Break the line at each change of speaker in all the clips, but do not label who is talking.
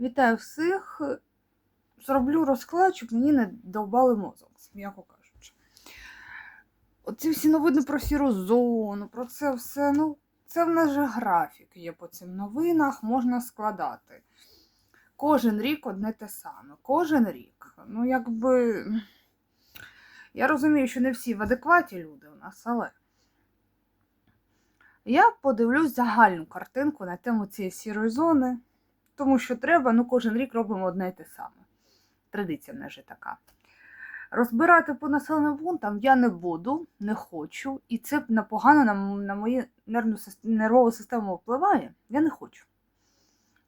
Вітаю всіх. Зроблю розклад, щоб мені не довбали мозок, м'яко кажучи. Оці всі новини про сіру зону, про це все. Ну, це в нас же графік є по цим новинах, можна складати. Кожен рік одне те саме. Кожен рік. Ну, якби. Я розумію, що не всі в адекваті люди у нас, але. Я подивлюсь загальну картинку на тему цієї сірої зони, тому що треба, ну кожен рік робимо одне й те саме. Традиція в нас же така. Розбирати по населеним пунктам я не буду, не хочу, і це непогано на, на мою нервову систему впливає. Я не хочу.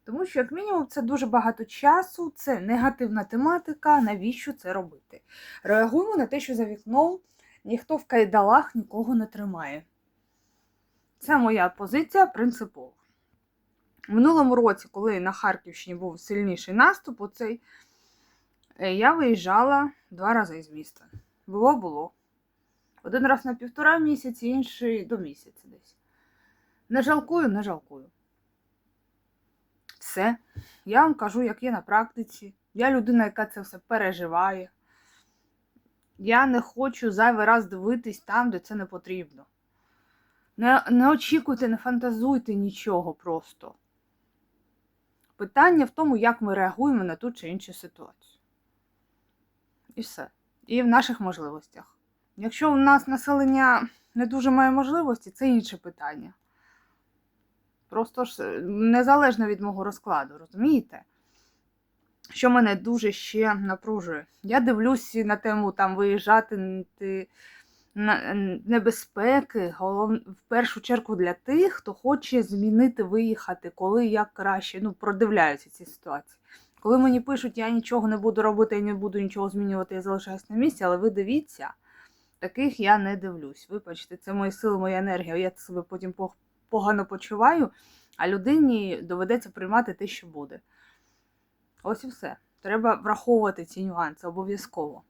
Тому що, як мінімум, це дуже багато часу, це негативна тематика, навіщо це робити? Реагуємо на те, що за вікном ніхто в кайдалах нікого не тримає. Це моя позиція принципова. В минулому році, коли на Харківщині був сильніший наступ, оцей, е, я виїжджала два рази із міста. Було, було. Один раз на півтора місяці, інший до місяця десь. Не жалкую, не жалкую. Все. Я вам кажу, як є на практиці. Я людина, яка це все переживає. Я не хочу зайвий раз дивитись там, де це не потрібно. Не, не очікуйте, не фантазуйте нічого просто. Питання в тому, як ми реагуємо на ту чи іншу ситуацію. І все. І в наших можливостях. Якщо у нас населення не дуже має можливості, це інше питання. Просто ж е, незалежно від мого розкладу, розумієте? Що мене дуже ще напружує. Я дивлюсь на тему там виїжджати небезпеки, голов... в першу чергу для тих, хто хоче змінити, виїхати, коли як краще. Ну, продивляються ці ситуації. Коли мені пишуть, я нічого не буду робити, я не буду нічого змінювати, я залишаюсь на місці, але ви дивіться, таких я не дивлюсь. Вибачте, це мої сили, моя енергія. Я себе потім погано почуваю, а людині доведеться приймати те, що буде. Ось і все. Треба враховувати ці нюанси обов'язково.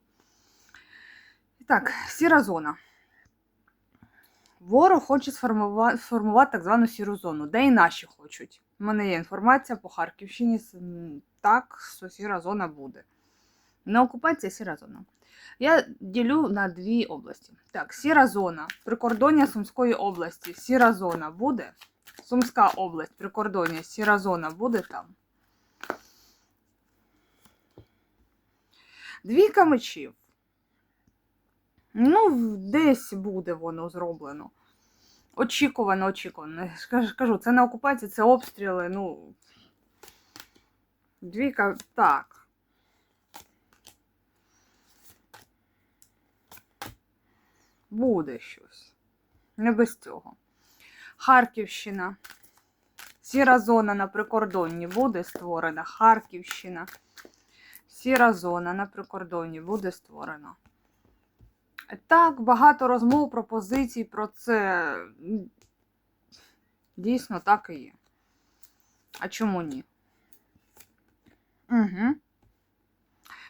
І так, сіра зона. Ворог хоче сформувати, сформувати так звану сіру зону, де і наші хочуть. У мене є інформація по Харківщині. Так, що сіра зона буде. Не окупація, сіра зона. Я ділю на дві області. Так, сіра зона, прикордоння Сумської області. Сіра зона буде. Сумська область, прикордоння, сіра зона буде там. Двійка мечів. Ну, десь буде воно зроблено. Очікувано, очікувано. Кажу, це не окупація, це обстріли. Ну. Двійка. Так. Буде щось. Не без цього. Харківщина. Сіра зона на прикордонні буде створена. Харківщина. Сіра зона на прикордонні буде створена. Так, багато розмов, пропозицій про це. Дійсно, так і є. А чому ні? Угу.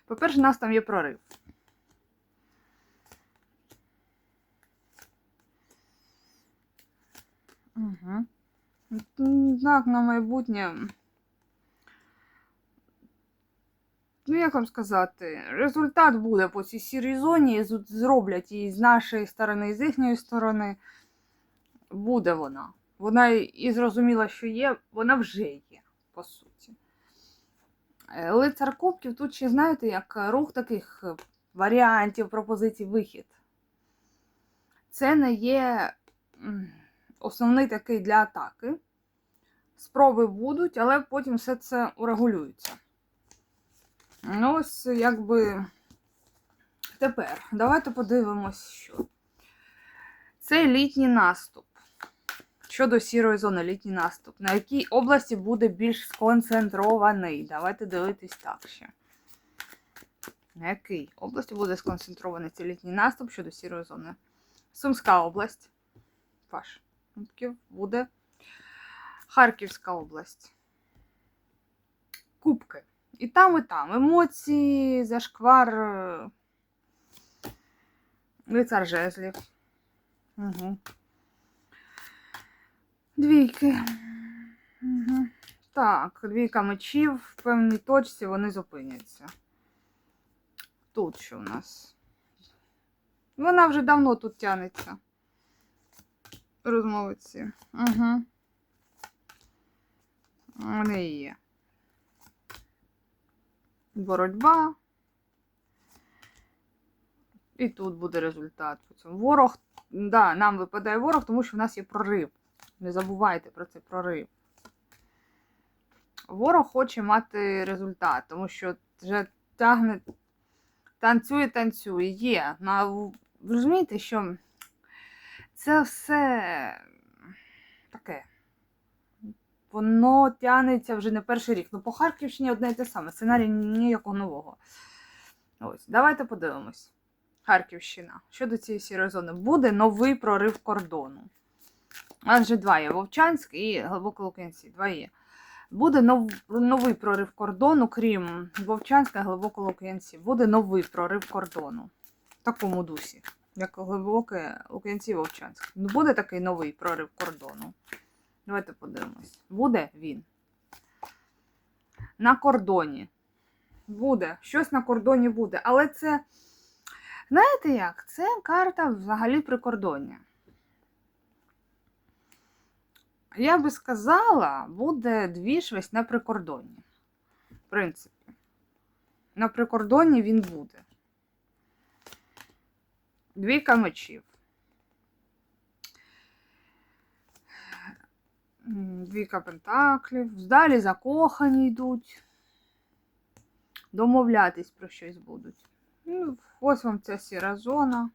По-перше, у нас там є прорив. Угу. Так, на майбутнє. Ну, як вам сказати, результат буде по цій сірій зоні, зроблять її з нашої сторони, і з їхньої сторони. Буде вона. Вона і- і зрозуміла, що є, вона вже є, по суті. Е, Лицар Кубків тут ще, знаєте, як рух таких е, варіантів, пропозицій, вихід. Це не є основний такий для атаки. Спроби будуть, але потім все це урегулюється. Ну, ось якби тепер давайте подивимось, що. Це літній наступ. Щодо сірої зони, літній наступ. На якій області буде більш сконцентрований? Давайте дивитись так ще. На якій області буде сконцентрований цей літній наступ щодо сірої зони? Сумська область. Паш. Буде. Харківська область. Кубки. І там, і там. Емоції, зашквар. е, Лицар жезлів. Угу. Двійки. Угу. Так, двійка мечів в певній точці вони зупиняться. Тут що у нас? Вона вже давно тут тянеться. Розмовиці. Угу. Вони є. Боротьба. І тут буде результат. Ворог, да, нам випадає ворог, тому що в нас є прорив. Не забувайте про цей прорив. Ворог хоче мати результат, тому що вже тягне, танцює, танцює. Є. На, ви розумієте, що це все таке. Воно тягнеться вже не перший рік. Ну, по Харківщині одне і те саме. Сценарій ніякого нового. Ось, давайте подивимось. Харківщина. Щодо цієї сірої зони, буде новий прорив кордону. Адже два є Вовчанськ і Глибоко Лук'янці. Два є. Буде нов, новий прорив кордону, крім Вовчанська і Глибоко Лук'янці. Буде новий прорив кордону. В такому дусі, як Глибоке Лук'янці і Вовчанськ. Буде такий новий прорив кордону. Давайте подивимось. Буде він. На кордоні. Буде. Щось на кордоні буде. Але це. Знаєте як? Це карта взагалі прикордоння. Я би сказала, буде двіж весь на прикордонні. В принципі. На прикордонні він буде. Двійка мечів. М, Двійка пентаклів. Далі закохані йдуть. Домовлятись про щось будуть. Ну, ось вам ця сіра зона.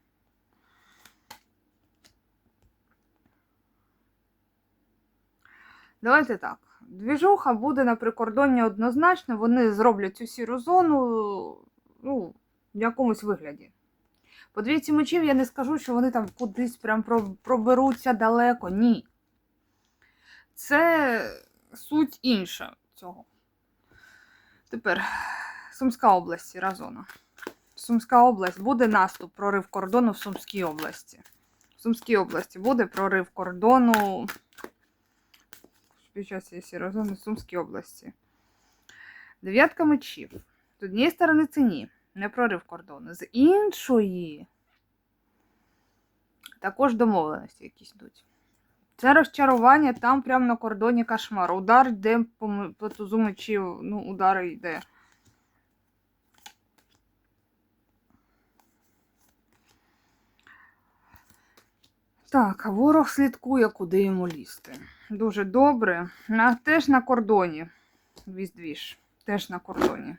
Давайте так. Двіжуха буде на прикордонні однозначно. Вони зроблять цю сіру зону ну, в якомусь вигляді. По двійці мечів я не скажу, що вони там кудись прям проберуться далеко. Ні. Це суть інша цього. Тепер Сумська область, сіра зона. Сумська область буде наступ, прорив кордону в Сумській області. В Сумській області буде прорив кордону під час сірої в Сумській області. Дев'ятка мечів. З однієї сторони це ні, не прорив кордону. З іншої також домовленості якісь йдуть. Це розчарування там прямо на кордоні кошмар. Удар йде по, тузу мечів, ну, удар йде. Так, ворог слідкує, куди йому лізти. Дуже добре. На, теж на кордоні. Віз-двіж. Теж на кордоні.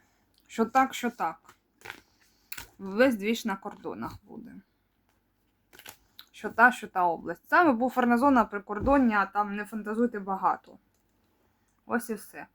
Що так, що так. Весь двіж на кордонах буде. Що та, що та область. Саме буферна зона прикордоння, там не фантазуйте багато. Ось і все.